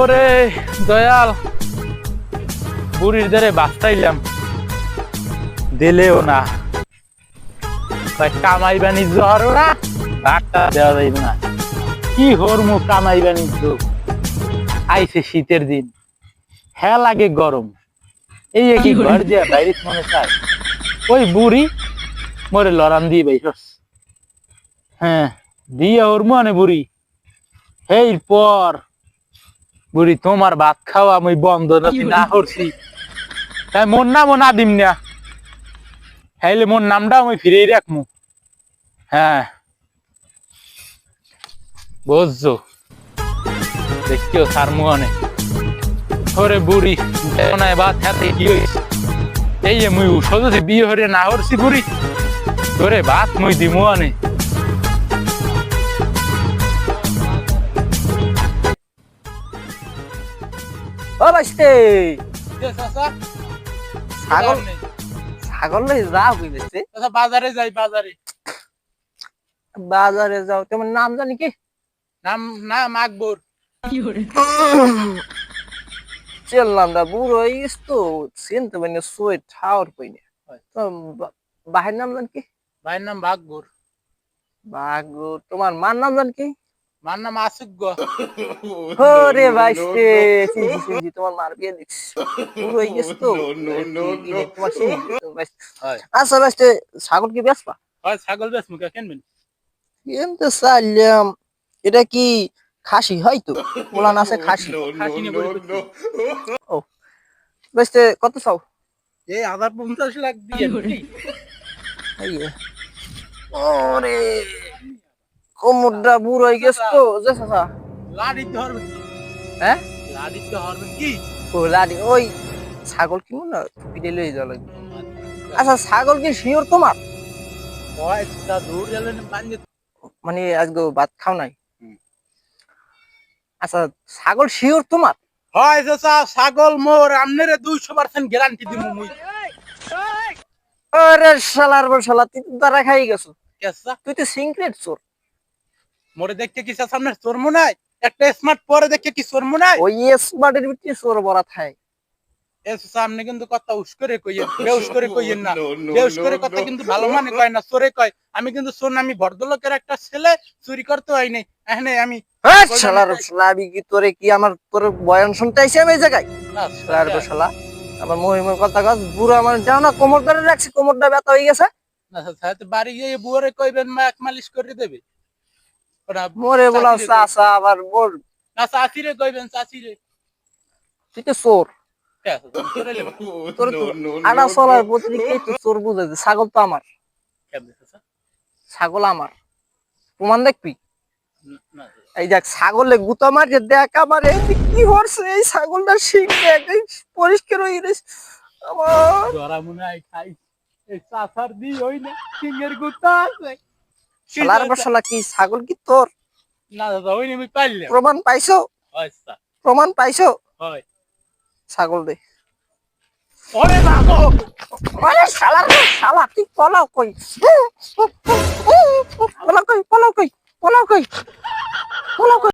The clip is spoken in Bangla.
ওরে দয়াল বুড়ির বাস্তাইলাম দিলেও না। ভাই কামাই বাণিজ্য আরও না ভাগটা দেওয়া যাইব না। কি হরমু কামাই বাণিজ্য আইছে শীতের দিন। হ্যাঁ লাগে গরম। এই একই ঘর দিয়া বাইরে মনে চায়। ওই বুড়ি মরে লড়ান দিয়ে বাইরস। হ্যাঁ দিয়ে ওর মনে বুড়ি। এই পর। বুড়ি তোমার ভাত খাওয়া আমি বন্ধ না করছি। হ্যাঁ মোর নামও না দিম না। হ্যাঁ মোর নামটা আমি ফিরেই রাখমু। হ্যাঁ। বুঝছ? দেখিও সার মুহনে ওরে বুড়ি না ভাত খাতে কি হইছে এই যে মুই সদস্য বিয়ে হরে না হরছি বুড়ি। তোরে ভাত মুই দিমু আনে। ও বাইস্তে ছাগল ছাগল লই যাও কইছে বাজারে যাই বাজারে। বাজারে যাও তোমার নাম জানি কি? নাম নাম আকবর। চেল নামটা বুড়ো হইস তো চিনতে পারি সুই ঠাওর পাইনি তো বাহের নাম জানি কি? ভাইয়ের নাম বাকবর বাগো তোমার মার নাম জানি কি? মার নাম আসুক ওরে তোমার মার বিয়ে দেখছি বুড়ো হয়ে গেছে তো। তোমার চিনি বাইস্তে। হয়। আচ্ছা বাইস্তে ছাগল কি হয় ছাগল বেশ মুখে কেনবেন? কিনতে চাইলাম এটা কি খাসি? হয়তো মোলান আছে খাসি। বেসতে কত চাও? এই হাজার পঞ্চাশ লাখ দিয়ে? ওরে। কোমরটা বুড়ো হয়ে গেছে তো যে চাচা। হরবেন কি? হ্যাঁ? লাড়িতে হরবেন কি? ও লাডি ওই ছাগল কিনবো না পিটে যাওয়া লাগবে। আচ্ছা ছাগল কি শিওর তোমার? মানে আজকে ভাত খাও নাই? আচ্ছা ছাগল শিওর তোমার? হয় চাচা ছাগল মোর আমনেরে দুইশো পার্সেন্ট গ্যারান্টি দিব মুই। আরে শালার বর শালা তুই তো তারা খাই গেছো। তুই তো সিক্রেট চোর। মোরে দেখতে কি সামনে চোর মনে হয় একটা স্মার্ট পরে দেখে কি চোর হয় ওই স্মার্টের ভিতরে চোর বড়া থাকে আপনি কিন্তু কথা উস করে কইয়েন বেউস করে কইয়েন না। বেউস করে কথা কিন্তু ভালো মানে কয় না চোরে কয়। আমি কিন্তু শোন আমি ভদ্রলোকের একটা ছেলে চুরি করতে হয় নাই। এখানে আমি শালার শালা আমি কি তোরে কি আমার তোর বয়ান শুনতে আইছি আমি এই জায়গায়? না, শালার শালা আমার মহিমের কথা গাছ বুড়ো আমার যাও না কোমর ধরে রাখছি কোমরটা ব্যথা হয়ে গেছে। বাড়ি গিয়ে বুয়ারে কইবেন মা এক মালিশ করে দেবে। মোরে চাচা আবার মোর না চাচিরে কইবেন চাচিরে তুই তো চোর তো বুঝাইছে। ছাগল তো আমার। ছাগল আমার। প্রমাণ দেখবি? এই দেখ ছাগলে গুতা মারিয়ে দেখ আমার এই কি হচ্ছে এই ছাগলটা শিখ দেখ পরিষ্কার হয়ে গেছে। আমার ধরা মনে হয় খাই। এই চাচার দি ওই না সিংহের গুতা আছে। শালার বসলা কি ছাগল কি তোর না দাদা ওই আমি পাইলাম প্রমাণ পাইছো আচ্ছা প্রমাণ পাইছো হয় ছাগল দে ওরে বাবা ওরে শালার শালা তুই পলাও কই পলাও কই পলাও কই পলাও কই পলাও কই